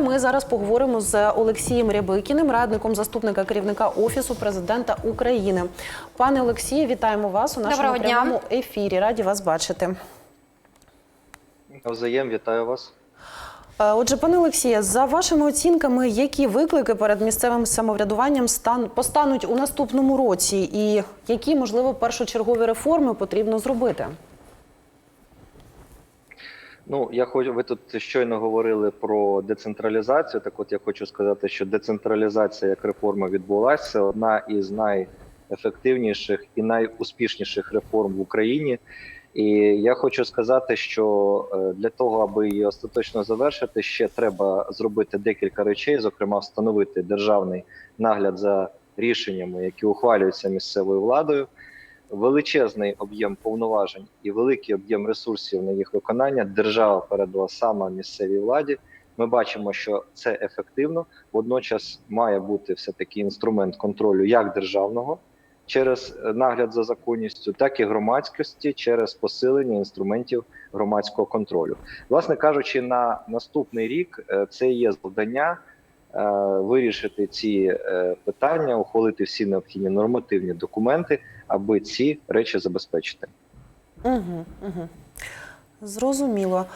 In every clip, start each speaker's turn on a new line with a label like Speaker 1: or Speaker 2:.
Speaker 1: Ми зараз поговоримо з Олексієм Рябикіним, радником заступника керівника офісу президента України. Пане Олексію, вітаємо вас у нашому
Speaker 2: Доброго дня.
Speaker 1: прямому ефірі. Раді вас бачити.
Speaker 3: Навзаєм, вітаю вас.
Speaker 1: Е, Отже, пане Олексія, за вашими оцінками, які виклики перед місцевим самоврядуванням стан постануть у наступному році, і які можливо першочергові реформи потрібно зробити?
Speaker 3: Ну, я хочу, ви тут щойно говорили про децентралізацію. Так от я хочу сказати, що децентралізація як реформа відбулася. Одна із найефективніших і найуспішніших реформ в Україні. І я хочу сказати, що е, для того, аби її остаточно завершити, ще треба зробити декілька речей, зокрема, встановити державний нагляд за рішеннями, які ухвалюються місцевою владою. Величезний об'єм повноважень і великий об'єм ресурсів на їх виконання держава передала саме місцевій владі. Ми бачимо, що це ефективно. Водночас має бути все таки інструмент контролю як державного через е, нагляд за законністю, так і громадськості через посилення інструментів громадського контролю. Власне кажучи, на наступний рік е, це є завдання вирішити ці е, питання, ухвалити всі необхідні нормативні документи, аби ці речі забезпечити.
Speaker 1: Угу, угу. Зрозуміло.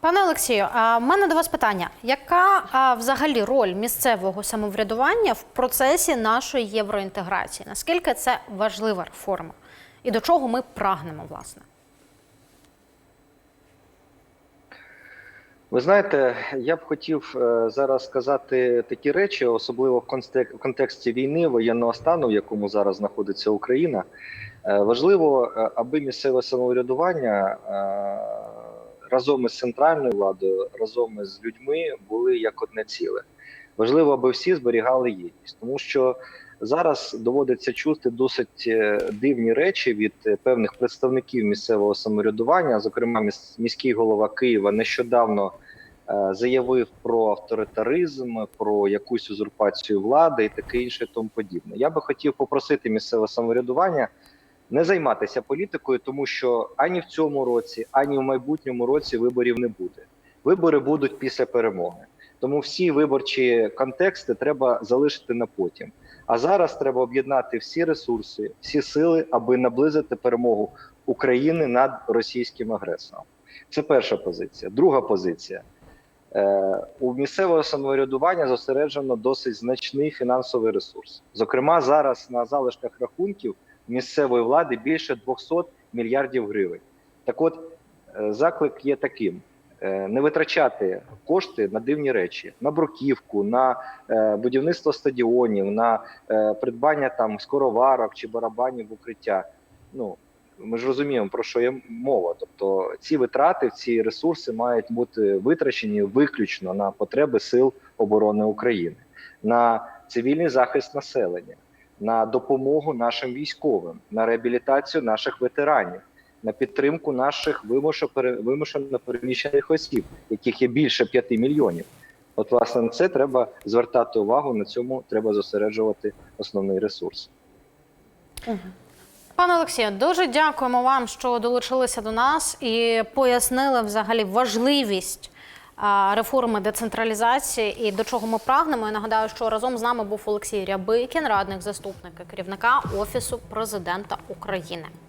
Speaker 2: Пане Олексію, а в мене до вас питання: яка а, взагалі роль місцевого самоврядування в процесі нашої євроінтеграції? Наскільки це важлива реформа? І до чого ми прагнемо, власне?
Speaker 3: Ви знаєте, я б хотів е, зараз сказати такі речі, особливо в контексті війни, воєнного стану, в якому зараз знаходиться Україна. Е, Важливо, е, аби місцеве самоврядування разом із центральною владою, разом із людьми були як одне ціле. Важливо, аби всі зберігали єдність, тому що зараз доводиться чути досить дивні речі від певних представників місцевого самоврядування. Зокрема, міс- міський голова Києва нещодавно заявив про авторитаризм, про якусь узурпацію влади і таке інше, тому подібне. Я би хотів попросити місцеве самоврядування не займатися політикою, тому що ані в цьому році, ані в майбутньому році виборів не буде. Вибори будуть після перемоги. Тому всі виборчі контексти треба залишити на потім. А зараз треба об'єднати всі ресурси, всі сили, аби наблизити перемогу України над російським агресором. Це перша позиція. Друга позиція. Е, у місцевого самоврядування зосереджено досить значний фінансовий ресурс. Зокрема, зараз на залишках рахунків місцевої влади більше 200 мільярдів гривень. Так от, е, заклик є таким: е, не витрачати кошти на дивні речі, на бруківку, на будівництво стадіонів, на придбання там скороварок чи барабанів в укриття. Ну ми ж розуміємо про що є мова. Тобто ці витрати, ці ресурси мають бути витрачені виключно на потреби сил оборони України, на цивільний захист населення, на допомогу нашим військовим, на реабілітацію наших ветеранів, на підтримку наших вимушено переміщених осіб, яких є більше 5 мільйонів. От, власне, на це треба звертати увагу. На цьому треба зосереджувати основний ресурс.
Speaker 2: Пане Олексію, дуже дякуємо вам, що долучилися до нас і пояснили взагалі важливість реформи децентралізації і до чого ми прагнемо. Я нагадаю, що разом з нами був Олексій Рябикін, радник заступника керівника Офісу президента України.